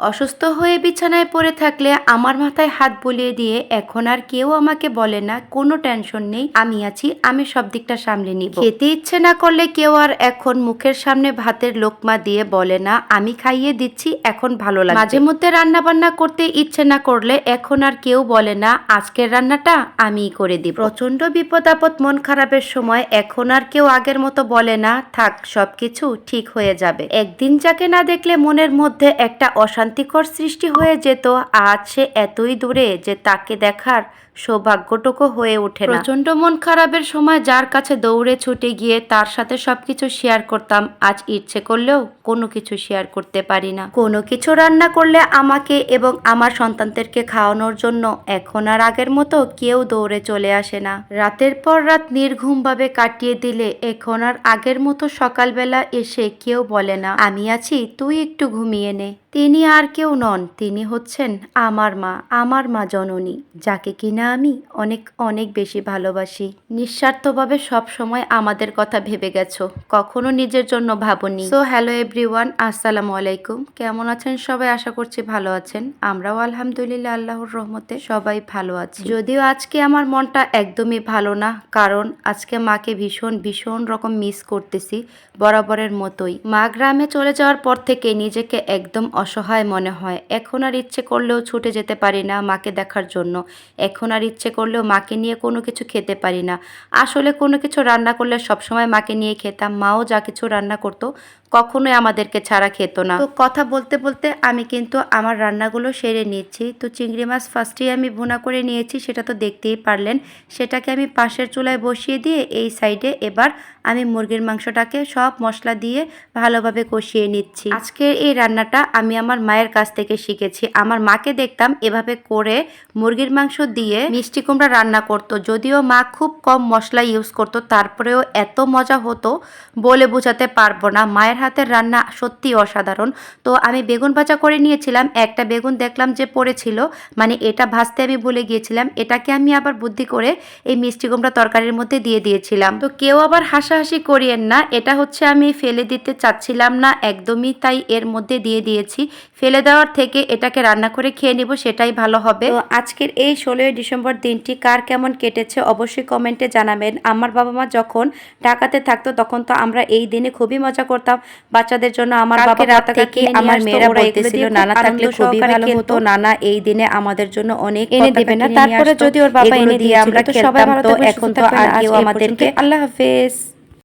অসুস্থ হয়ে বিছানায় পড়ে থাকলে আমার মাথায় হাত বুলিয়ে দিয়ে এখন আর কেউ আমাকে বলে না, কোনো টেনশন নেই, আমি আছি, আমি সব দিকটা সামলে নিব। খেতে ইচ্ছে না করলে কেউ আর এখন মুখের সামনে ভাতের লোকমা দিয়ে বলে না, আমি খাইয়ে দিচ্ছি, এখন ভালো লাগে মাঝে মধ্যে রান্না বান্না করতে ইচ্ছে না করলে এখন আর কেউ বলে না, আজকের রান্নাটা আমিই করে দিব। প্রচণ্ড বিপদ আপদ, মন খারাপের সময় এখন আর কেউ আগের মতো বলে না, থাক, সবকিছু ঠিক হয়ে যাবে। একদিন যাকে না দেখলে মনের মধ্যে একটা অশান্তিকর সৃষ্টি হয়ে যেত আজ সে এতই দূরে যে তাকে দেখার সৌভাগ্যটুকু হয়ে ওঠে না। প্রচণ্ড মন খারাপের সময় যার কাছে দৌড়ে ছুটে গিয়ে তার সাথে সবকিছু শেয়ার করতাম আজ ইচ্ছে করলেও কোনো কিছু শেয়ার করতে পারি না। কোনো কিছু রান্না করলে আমাকে এবং আমার সন্তানদেরকে খাওয়ানোর জন্য এখন আর আগের মতো কেউ দৌড়ে চলে আসে না। রাতের পর রাত নির্ঘুমভাবে কাটিয়ে দিলে এখন আর আগের মতো সকালবেলা এসে কেউ বলে না আমি আছি তুই একটু ঘুমিয়ে নে। তিনি আর কেউ নন, তিনি হচ্ছেন আমার মা আমার মা জননী, যাকে কিনা আমি অনেক অনেক বেশি ভালোবাসি। নিঃস্বার্থভাবে সব সময় আমাদের কথা ভেবে গেছো, কখনো নিজের জন্য ভাবনি। সো হ্যালো এভরিওয়ান আসসালামু আলাইকুম। কেমন আছেন সবাই? আশা করছি ভালো আছেন। আমরাও আলহামদুলিল্লাহ আল্লাহর রহমতে সবাই ভালো আছি। যদিও আজকে আমার মনটা একদমই ভালো না, কারণ আজকে মাকে ভীষণ ভীষণ রকম মিস করতেছি, বরাবরের মতোই। মা গ্রামে চলে যাওয়ার পর থেকে নিজেকে একদম অসহায় মনে হয়। এখন আর ইচ্ছে করলেও ছুটে যেতে পারি না মাকে দেখার জন্য। এখন আর ইচ্ছে করলেও মাকে নিয়ে কোনো কিছু খেতে পারি না। আসলে কোনো কিছু রান্না করলে সবসময় মাকে নিয়ে খেতাম। মাও যা কিছু রান্না করতো কখনোই আমাদেরকে ছাড়া খেত না। তো কথা বলতে বলতে আমি কিন্তু আমার রান্নাগুলো সেরে নিচ্ছি। তো চিংড়ি মাছ ফার্স্টেই আমি ভুনা করে নিয়েছি, সেটা তো দেখতেই পারলেন। সেটাকে আমি পাশের চুলায় বসিয়ে দিয়ে এই সাইডে এবার আমি মুরগির মাংসটাকে সব মশলা দিয়ে ভালোভাবে কষিয়ে নিচ্ছি। আজকের এই রান্নাটা আমি আমার মায়ের কাছ থেকে শিখেছি। আমার মাকে দেখতাম এভাবে করে মুরগির মাংস দিয়ে মিষ্টি কুমড়া রান্না করতো। যদিও মা খুব কম মশলা ইউজ করতো, তারপরেও এত মজা হতো বলে বোঝাতে পারব না। মায়ের হাতের রান্না সত্যি অসাধারণ। তো আমি বেগুন ভাজা করে নিয়েছিলাম, একটা বেগুন দেখলাম যে পড়েছিল মানে এটা ভাজতে আমি ভুলে গিয়েছিলাম, এটাকে আমি আবার বুদ্ধি করে এই মিষ্টি কুমড়া তরকারির মধ্যে দিয়ে দিয়েছিলাম। তো কেউ আবার হাসাহাসি করিয়েন না, এটা হচ্ছে আমি ফেলে দিতে চাচ্ছিলাম না, একদমই তাই এর মধ্যে দিয়ে দিয়েছি। ফেলে দেওয়ার থেকে এটাকে রান্না করে খেয়ে নিব, সেটাই ভালো হবে। তো আজকের এই ষোলোই ডিসেম্বর দিনটি কার কেমন কেটেছে অবশ্যই কমেন্টে জানাবেন। আমার বাবা মা যখন ঢাকাতে থাকতো, তখন তো আমরা এই দিনে খুবই মজা করতাম। বাচ্চাদের জন্য আমার বাবা রাত থেকে আমার মেয়েরা বলতেছিল নানা থাকলে খুবই ভালো হতো। নানা এই দিনে আমাদের জন্য অনেক এনে দিবে না তারপরে যদি ওর বাবা এনে দিয়ে আমরা তো সবাই ভালো তো এখন তো আর কেউ আমাদেরকে আল্লাহ হাফেজ।